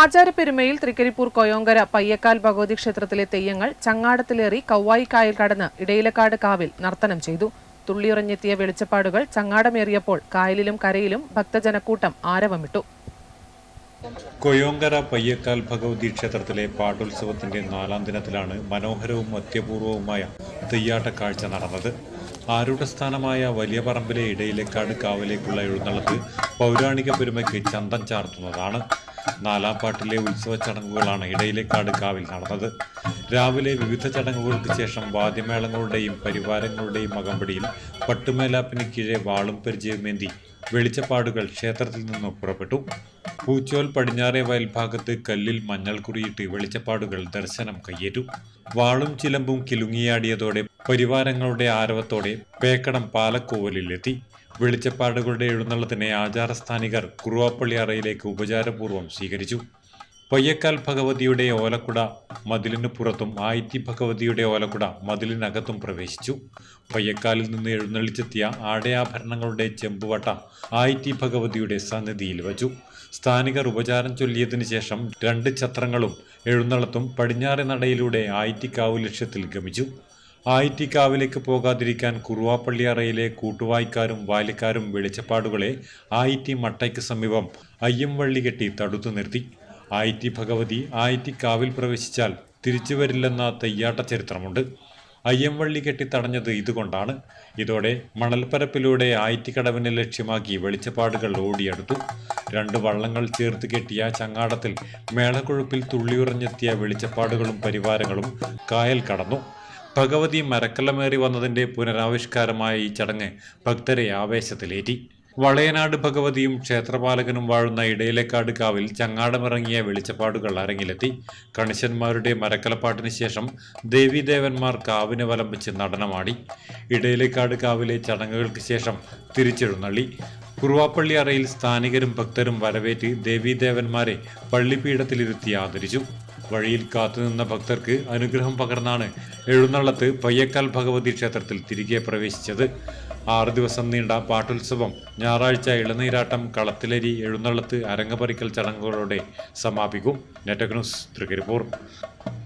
ആചാരപ്പെരുമയിൽ തൃക്കരിപ്പൂർ കൊയോങ്കര പയ്യക്കാൽ ഭഗവതി ക്ഷേത്രത്തിലെ തെയ്യങ്ങൾ ചങ്ങാടത്തിലേറി കൗവായിക്കായൽ കടന്ന് ഇടയിലക്കാട് കാവിൽ നർത്തനം ചെയ്തു. തുള്ളിയുറഞ്ഞെത്തിയ വെളിച്ചപ്പാടുകൾ ചങ്ങാടമേറിയപ്പോൾ കായലിലും കരയിലും ഭക്തജനക്കൂട്ടം ആരവമിട്ടു. കൊയോങ്കര പയ്യക്കാൽ ഭഗവതി ക്ഷേത്രത്തിലെ പാട്ടുത്സവത്തിന്റെ നാലാം ദിനത്തിലാണ് മനോഹരവും അത്യപൂർവവുമായ തെയ്യാട്ട കാഴ്ച നടന്നത് ആരൂഢസ്ഥാനമായ വലിയ പറമ്പിലെ ഇടയിലേക്കാട് കാവിലേക്കുള്ള എഴുന്നള്ളത്ത് പൗരാണിക പെരുമയ്ക്ക് ചന്തം ചാർത്തുന്നതാണ്. നാലാം പാട്ടിലെ ഉത്സവ ചടങ്ങുകളാണ് ഇടയിലേക്കാട് കാവിൽ നടന്നത്. രാവിലെ വിവിധ ചടങ്ങുകൾക്ക് ശേഷം വാദ്യമേളങ്ങളുടെയും പരിവാരങ്ങളുടെയും അകമ്പടിയിൽ പട്ടുമേലാപ്പിന് കീഴെ വാളും പരിചയമേന്തി വെളിച്ചപ്പാടുകൾ ക്ഷേത്രത്തിൽ നിന്നും പുറപ്പെട്ടു. പൂച്ചോൽ പടിഞ്ഞാറേ വയൽഭാഗത്ത് കല്ലിൽ മഞ്ഞൾ കുറിയിട്ട് വെളിച്ചപ്പാടുകൾ ദർശനം കയ്യേറ്റു. വാളും ചിലമ്പും കിലുങ്ങിയാടിയതോടെ പരിവാരങ്ങളുടെ ആരവത്തോടെ പേക്കടം പാലക്കോവലിലെത്തി. വെളിച്ചപ്പാടുകളുടെ എഴുന്നള്ളത്തിനെ ആചാരസ്ഥാനികർ കുറുവാപ്പള്ളി അറയിലേക്ക് ഉപചാരപൂർവം സ്വീകരിച്ചു. പയ്യക്കാൽ ഭഗവതിയുടെ ഓലക്കുട മതിലിന് പുറത്തും ആയിത്തി ഭഗവതിയുടെ ഓലക്കുട മതിലിനകത്തും പ്രവേശിച്ചു. പയ്യക്കാലിൽ നിന്ന് എഴുന്നള്ളിച്ചെത്തിയ ആടയാഭരണങ്ങളുടെ ചെമ്പുവട്ട ആയിത്തി ഭഗവതിയുടെ സന്നിധിയിൽ വച്ചു. സ്ഥാനികർ ഉപചാരം ചൊല്ലിയതിനു ശേഷം രണ്ട് ഛത്രങ്ങളും എഴുന്നള്ളത്തും പടിഞ്ഞാറെ നടയിലൂടെ ആയിത്തിക്കാവ് ലക്ഷ്യത്തിൽ ഗമിച്ചു. ആയിത്തിക്കാവിലേക്ക് പോകാതിരിക്കാൻ കുറുവാപ്പള്ളിയറയിലെ കൂട്ടുവായ്ക്കാരും വാലിക്കാരും വെളിച്ചപ്പാടുകളെ ആയിത്തി മട്ടയ്ക്ക് സമീപം അയ്യംവള്ളി കെട്ടി തടുത്തു നിർത്തി. ആയിറ്റി ഭഗവതി ആയിറ്റിക്കാവിൽ പ്രവേശിച്ചാൽ തിരിച്ചു വരില്ലെന്ന തെയ്യാട്ട ചരിത്രമുണ്ട്. അയ്യംവള്ളി കെട്ടി തടഞ്ഞത് ഇതുകൊണ്ടാണ്. ഇതോടെ മണൽപ്പരപ്പിലൂടെ ആയിറ്റിക്കടവിനെ ലക്ഷ്യമാക്കി വെളിച്ചപ്പാടുകൾ ഓടിയെടുത്തു. രണ്ട് വള്ളങ്ങൾ ചേർത്ത് കെട്ടിയ ചങ്ങാടത്തിൽ മേളക്കൊഴുപ്പിൽ തുള്ളിയുറഞ്ഞെത്തിയ വെളിച്ചപ്പാടുകളും പരിവാരങ്ങളും കായൽ കടന്നു. ഭഗവതി മരക്കല്ലമേറി വന്നതിന്റെ പുനരാവിഷ്കാരമായ ഈ ചടങ്ങ് ഭക്തരെ ആവേശത്തിലേറ്റി. വളയനാട് ഭഗവതിയും ക്ഷേത്രപാലകനും വാഴുന്ന ഇടയിലേക്കാട് കാവിൽ ചങ്ങാടമിറങ്ങിയ വെളിച്ചപ്പാടുകൾ അരങ്ങിലെത്തി. കണിശന്മാരുടെ മരക്കലപ്പാട്ടിന് ശേഷം ദേവീദേവന്മാർ കാവിനെ വലംബിച്ച് നടനമാടി. ഇടയിലേക്കാട് കാവിലെ ചടങ്ങുകൾക്ക് ശേഷം തിരിച്ചെഴുന്നള്ളി. കുറുവാപ്പള്ളി അറയിൽ സ്ഥാനികരും ഭക്തരും വരവേറ്റ് ദേവീദേവന്മാരെ പള്ളിപ്പീഠത്തിലിരുത്തി ആദരിച്ചു. വഴിയിൽ കാത്തുനിന്ന ഭക്തർക്ക് അനുഗ്രഹം പകർന്നാണ് എഴുന്നള്ളത്ത് പയ്യക്കാൽ ഭഗവതി ക്ഷേത്രത്തിൽ തിരികെ പ്രവേശിച്ചത്. ആറ് ദിവസം നീണ്ട പാട്ടുത്സവം ഞായറാഴ്ച ഇളനീരാട്ടം കളത്തിലരി എഴുന്നള്ളത്ത് അരങ്ങപറിക്കൽ ചടങ്ങുകളോടെ സമാപിക്കും. നെറ്റക് ന്യൂസ് തൃക്കരിപ്പൂർ.